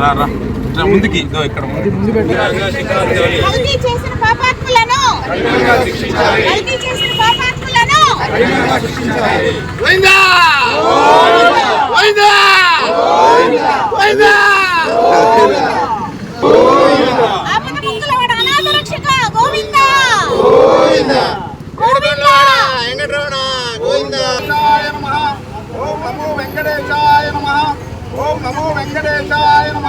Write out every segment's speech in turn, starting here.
రా రా ముందుకి ఇదో ఇక్కడ ముందు కల్తీ చేసిన పాపాత్ములను కల్తీ చేసిన పాపాత్ములను ఆపద ముక్కులవాడ అనాథ రక్షక గోవింద. గోవింద ఓం నమో వెంకటేశాయ నమ ఓం నమో వెంకటేశాయ నమ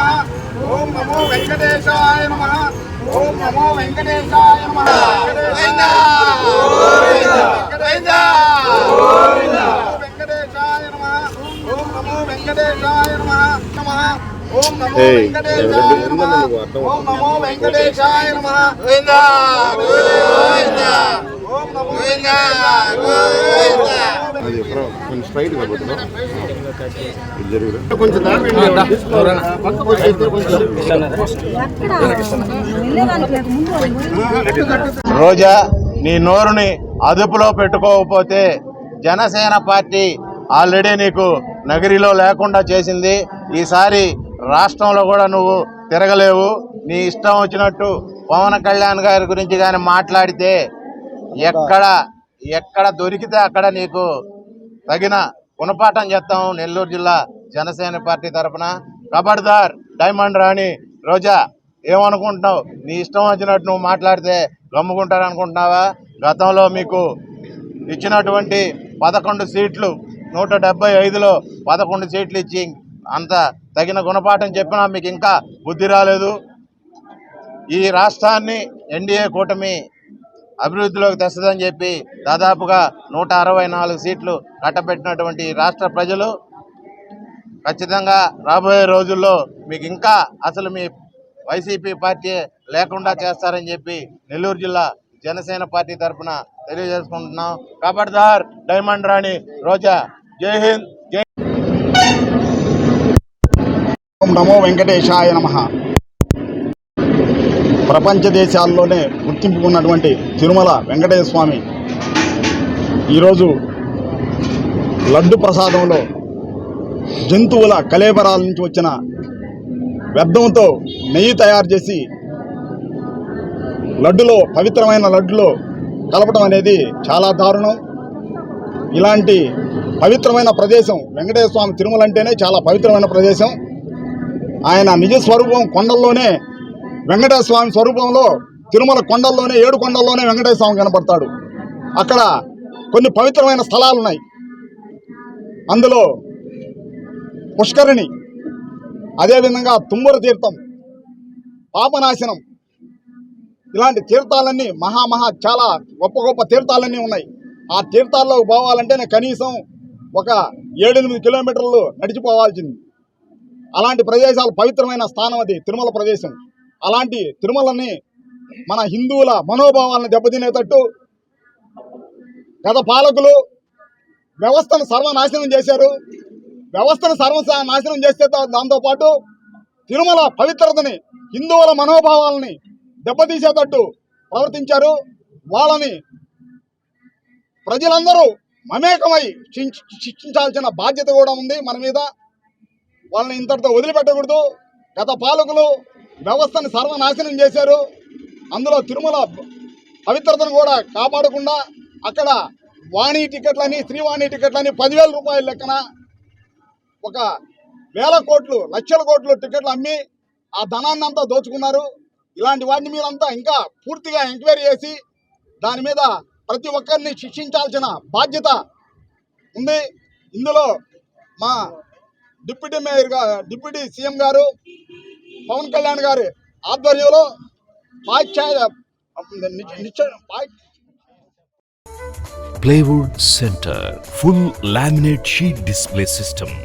ఓం నమో వెంకటేశాయ నమ ఓం నమో వెంకటేశాయ నమ వెంకటేశాయ నమ ఓం నమో వెంకటేశాయ నమ నమ ఓం నమో వెంకటేశాయ నమ ఓం నమో కొంచెం స్ట్రైట్ కొంచెం రోజా నీ నోరుని అదుపులో పెట్టుకోకపోతే జనసేన పార్టీ ఆల్రెడీ నీకు నగరిలో లేకుండా చేసింది. ఈసారి రాష్ట్రంలో కూడా నువ్వు తిరగలేవు. నీ ఇష్టం వచ్చినట్టు పవన్ కళ్యాణ్ గారి గురించి కానీ మాట్లాడితే ఎక్కడ ఎక్కడ దొరికితే అక్కడ నీకు తగిన గుణపాఠం చేస్తాం నెల్లూరు జిల్లా జనసేన పార్టీ తరఫున కబడ్దార్ డైమండ్ రాణి రోజా ఏమనుకుంటున్నావు? నీ ఇష్టం వచ్చినట్టు నువ్వు మాట్లాడితే గమ్ముకుంటారు అనుకుంటున్నావా? గతంలో మీకు ఇచ్చినటువంటి పదకొండు సీట్లు నూట డెబ్బై ఐదులో పదకొండు సీట్లు ఇచ్చి అంత తగిన గుణపాఠం చెప్పినా మీకు ఇంకా బుద్ధి రాలేదు. ఈ రాష్ట్రాన్ని ఎన్డీఏ కూటమి అభివృద్ధిలోకి తెస్తుందని చెప్పి దాదాపుగా నూట అరవై నాలుగు సీట్లు కట్టబెట్టినటువంటి రాష్ట్ర ప్రజలు ఖచ్చితంగా రాబోయే రోజుల్లో మీకు ఇంకా అసలు మీ వైసీపీ పార్టీ లేకుండా చేస్తారని చెప్పి నెల్లూరు జిల్లా జనసేన పార్టీ తరఫున తెలియజేసుకుంటున్నాం. కబడ్దార్ డైమండ్ రాణి రోజా జై హింద్ జై ఓం నమో వెంకటేశాయ నమ. ప్రపంచ దేశాల్లోనే గుర్తింపు ఉన్నటువంటి తిరుమల వెంకటేశ్వర స్వామి ఈరోజు లడ్డు ప్రసాదంలో జంతువుల కలేబరాల నుంచి వచ్చిన వ్యర్థంతో నెయ్యి తయారు చేసి లడ్డులో పవిత్రమైన లడ్డులో కలపడం అనేది చాలా దారుణం. ఇలాంటి పవిత్రమైన ప్రదేశం వెంకటేశ్వర స్వామి తిరుమల అంటేనే చాలా పవిత్రమైన ప్రదేశం. ఆయన నిజ స్వరూపం కొండల్లోనే వెంకటేశ్వర స్వామి స్వరూపంలో తిరుమల కొండల్లోనే ఏడు కొండల్లోనే వెంకటేశ్వర స్వామి కనపడతాడు. అక్కడ కొన్ని పవిత్రమైన స్థలాలు ఉన్నాయి. అందులో పుష్కరిణి అదేవిధంగా తుమ్మర తీర్థం పాపనాశనం ఇలాంటి తీర్థాలన్నీ మహా మహా చాలా గొప్ప గొప్ప తీర్థాలన్నీ ఉన్నాయి. ఆ తీర్థాల్లో పోవాలంటేనే కనీసం ఒక ఏడెనిమిది కిలోమీటర్లు నడిచిపోవాల్సింది. అలాంటి ప్రదేశాలు పవిత్రమైన స్థానం అది తిరుమల ప్రదేశం. అలాంటి తిరుమలని మన హిందువుల మనోభావాలను దెబ్బతినేటట్టు గత పాలకులు వ్యవస్థను సర్వనాశనం చేశారు. వ్యవస్థను సర్వ నాశనం చేస్తే దాంతోపాటు తిరుమల పవిత్రతని హిందువుల మనోభావాలని దెబ్బతీసేటట్టు ప్రవర్తించారు. వాళ్ళని ప్రజలందరూ మమేకమై శిక్షించాల్సిన బాధ్యత కూడా ఉంది మన మీద. వాళ్ళని ఇంతటితో వదిలిపెట్టకూడదు. గత పాలకులు వ్యవస్థను సర్వనాశనం చేశారు. అందులో తిరుమల పవిత్రతను కూడా కాపాడకుండా అక్కడ వాణి టికెట్లని శ్రీవాణి టికెట్లని పదివేల రూపాయల లెక్కన ఒక వేల కోట్లు లక్షల కోట్లు టికెట్లు అమ్మి ఆ ధనాన్ని అంతా దోచుకున్నారు. ఇలాంటి వాటిని మీరంతా ఇంకా పూర్తిగా ఎంక్వైరీ చేసి దాని మీద ప్రతి ఒక్కరిని శిక్షించాల్సిన బాధ్యత ఉంది. ఇందులో మా డిప్యూటీ మేయర్ డిప్యూటీ సీఎం గారు పవన్ కళ్యాణ్ గారి ఆధ్వర్యంలో plywood centre full laminate sheet display system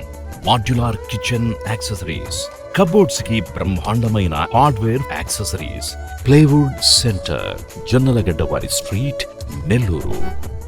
modular kitchen accessories కబోర్డ్స్కి బ్రహ్మాండమైన hardware accessories. Plywood centre Jonnalagadda వారి స్ట్రీట్ నెల్లూరు.